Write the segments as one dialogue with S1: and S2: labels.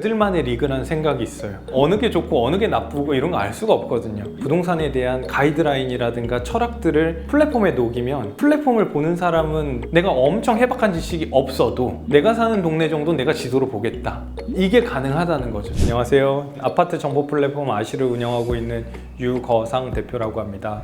S1: 그들만의 리그라는 생각이 있어요. 어느 게 좋고 어느 게 나쁘고 이런 거 알 수가 없거든요. 부동산에 대한 가이드라인이라든가 철학들을 플랫폼에 녹이면 플랫폼을 보는 사람은 내가 엄청 해박한 지식이 없어도 내가 사는 동네 정도 내가 지도로 보겠다. 이게 가능하다는 거죠. 안녕하세요. 아파트 정보 플랫폼 아시를 운영하고 있는 유거상 대표라고 합니다.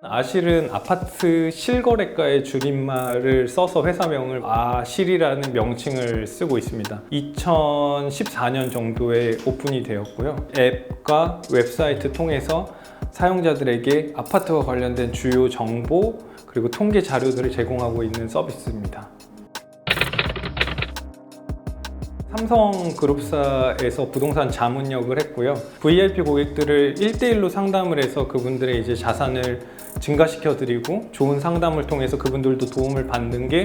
S1: 아실은 아파트 실거래가의 줄임말을 써서 회사명을 아실이라는 명칭을 쓰고 있습니다. 2014년 정도에 오픈이 되었고요. 앱과 웹사이트 통해서 사용자들에게 아파트와 관련된 주요 정보 그리고 통계 자료들을 제공하고 있는 서비스입니다. 삼성그룹사에서 부동산 자문역을 했고요. VIP 고객들을 1대1로 상담을 해서 그분들의 이제 자산을 증가시켜 드리고 좋은 상담을 통해서 그분들도 도움을 받는 게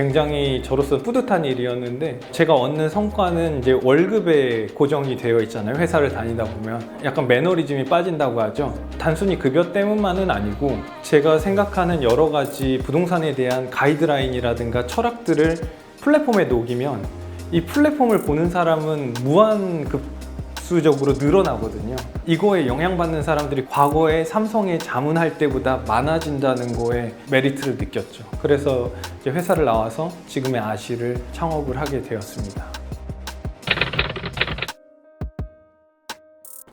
S1: 굉장히 저로서 뿌듯한 일이었는데 제가 얻는 성과는 이제 월급에 고정이 되어 있잖아요. 회사를 다니다 보면 약간 매너리즘이 빠진다고 하죠. 단순히 급여 때문만은 아니고 제가 생각하는 여러 가지 부동산에 대한 가이드라인이라든가 철학들을 플랫폼에 녹이면 이 플랫폼을 보는 사람은 무한 급 수적으로 늘어나거든요. 이거에 영향받는 사람들이 과거에 삼성에 자문할 때보다 많아진다는 거에 메리트를 느꼈죠. 그래서 이제 회사를 나와서 지금의 아시를 창업을 하게 되었습니다.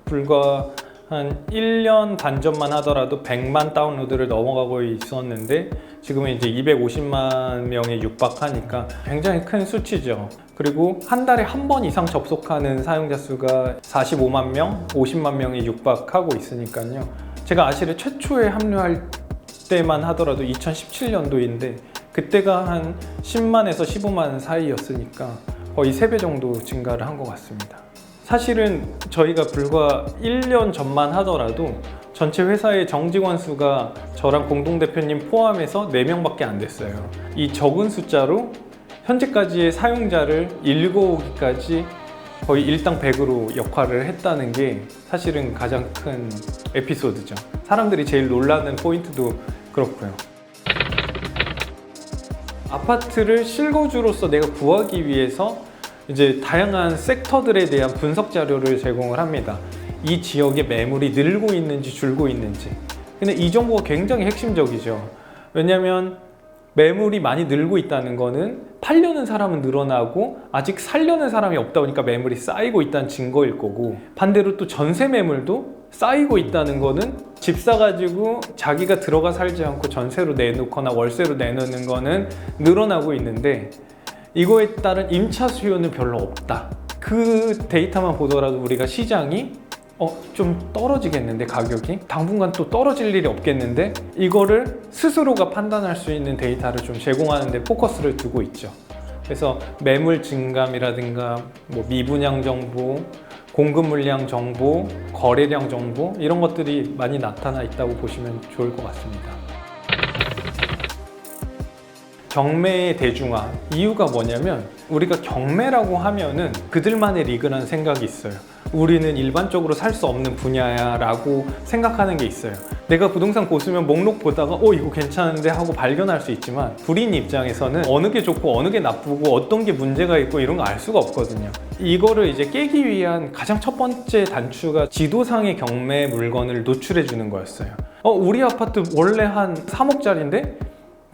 S1: 불과 한 1년 반 전만 하더라도 100만 다운로드를 넘어가고 있었는데 지금은 이제 250만 명에 육박하니까 굉장히 큰 수치죠. 그리고 한 달에 한 번 이상 접속하는 사용자 수가 45만 명, 50만 명에 육박하고 있으니까요. 제가 아시를 최초에 합류할 때만 하더라도 2017년도인데 그때가 한 10만에서 15만 사이였으니까 거의 3배 정도 증가를 한 것 같습니다. 사실은 저희가 불과 1년 전만 하더라도 전체 회사의 정직원 수가 저랑 공동대표님 포함해서 4명밖에 안 됐어요. 이 적은 숫자로 현재까지의 사용자를 일궈오기까지 거의 일당 100으로 역할을 했다는 게 사실은 가장 큰 에피소드죠. 사람들이 제일 놀라는 포인트도 그렇고요. 아파트를 실거주로서 내가 구하기 위해서 이제 다양한 섹터들에 대한 분석 자료를 제공을 합니다. 이 지역의 매물이 늘고 있는지 줄고 있는지. 근데 이 정보가 굉장히 핵심적이죠. 왜냐하면 매물이 많이 늘고 있다는 거는 팔려는 사람은 늘어나고 아직 살려는 사람이 없다 보니까 매물이 쌓이고 있다는 증거일 거고 반대로 또 전세 매물도 쌓이고 있다는 거는 집 사가지고 자기가 들어가 살지 않고 전세로 내놓거나 월세로 내놓는 거는 늘어나고 있는데 이거에 따른 임차 수요는 별로 없다. 그 데이터만 보더라도 우리가 시장이 어, 좀 떨어지겠는데 가격이 당분간 또 떨어질 일이 없겠는데 이거를 스스로가 판단할 수 있는 데이터를 좀 제공하는 데 포커스를 두고 있죠. 그래서 매물 증감이라든가 뭐 미분양 정보, 공급 물량 정보, 거래량 정보 이런 것들이 많이 나타나 있다고 보시면 좋을 것 같습니다. 경매의 대중화 이유가 뭐냐면 우리가 경매라고 하면은 그들만의 리그라는 생각이 있어요. 우리는 일반적으로 살 수 없는 분야야 라고 생각하는 게 있어요. 내가 부동산 고수면 목록 보다가 어 이거 괜찮은데 하고 발견할 수 있지만 불인 입장에서는 어느 게 좋고 어느 게 나쁘고 어떤 게 문제가 있고 이런 거 알 수가 없거든요. 이거를 이제 깨기 위한 가장 첫 번째 단추가 지도상의 경매 물건을 노출해 주는 거였어요. 어 우리 아파트 원래 한 3억짜리인데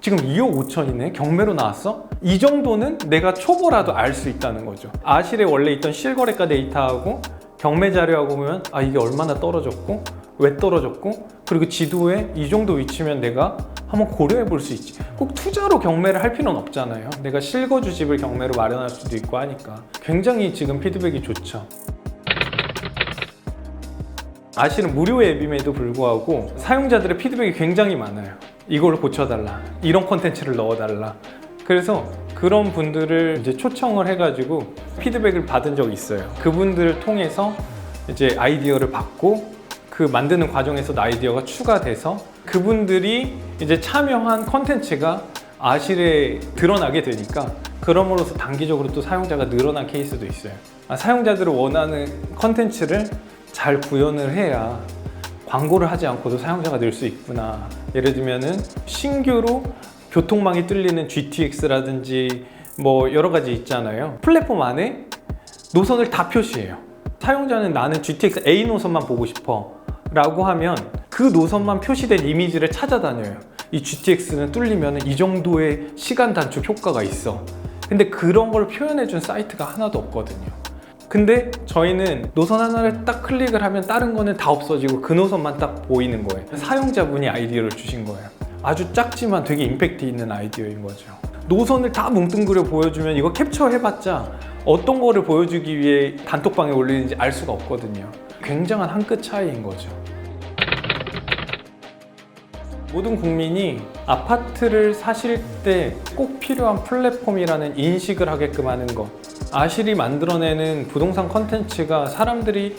S1: 지금 2억 5천이네 경매로 나왔어? 이 정도는 내가 초보라도 알 수 있다는 거죠. 아실에 원래 있던 실거래가 데이터하고 경매 자료하고 보면 아 이게 얼마나 떨어졌고 왜 떨어졌고 그리고 지도에 이 정도 위치면 내가 한번 고려해 볼 수 있지. 꼭 투자로 경매를 할 필요는 없잖아요. 내가 실거주 집을 경매로 마련할 수도 있고 하니까. 굉장히 지금 피드백이 좋죠 아실은 무료 앱임에도 불구하고 사용자들의 피드백이 굉장히 많아요. 이걸 고쳐달라. 이런 콘텐츠를 넣어달라. 그래서 그런 분들을 이제 초청을 해가지고 피드백을 받은 적이 있어요. 그분들을 통해서 이제 아이디어를 받고 그 만드는 과정에서 아이디어가 추가돼서 그분들이 이제 참여한 콘텐츠가 아실에 드러나게 되니까 그럼으로써 단기적으로 또 사용자가 늘어난 케이스도 있어요. 아, 사용자들이 원하는 콘텐츠를 잘 구현을 해야 광고를 하지 않고도 사용자가 늘 수 있구나. 예를 들면은 신규로 교통망이 뚫리는 GTX라든지 뭐 여러 가지 있잖아요. 플랫폼 안에 노선을 다 표시해요. 사용자는 나는 GTX A 노선만 보고 싶어 라고 하면 그 노선만 표시된 이미지를 찾아다녀요. 이 GTX는 뚫리면 이 정도의 시간 단축 효과가 있어. 근데 그런 걸 표현해준 사이트가 하나도 없거든요. 근데 저희는 노선 하나를 딱 클릭을 하면 다른 거는 다 없어지고 그 노선만 딱 보이는 거예요. 사용자분이 아이디어를 주신 거예요. 아주 작지만 되게 임팩트 있는 아이디어인 거죠. 노선을 다 뭉뚱그려 보여주면 이거 캡처해봤자 어떤 거를 보여주기 위해 단톡방에 올리는지 알 수가 없거든요. 굉장한 한 끗 차이인 거죠. 모든 국민이 아파트를 사실 때 꼭 필요한 플랫폼이라는 인식을 하게끔 하는 것. 아실이 만들어내는 부동산 컨텐츠가 사람들이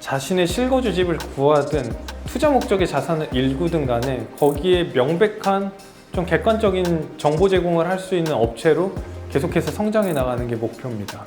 S1: 자신의 실거주 집을 구하든 투자 목적의 자산을 일구든 간에 거기에 명백한 좀 객관적인 정보 제공을 할 수 있는 업체로 계속해서 성장해 나가는 게 목표입니다.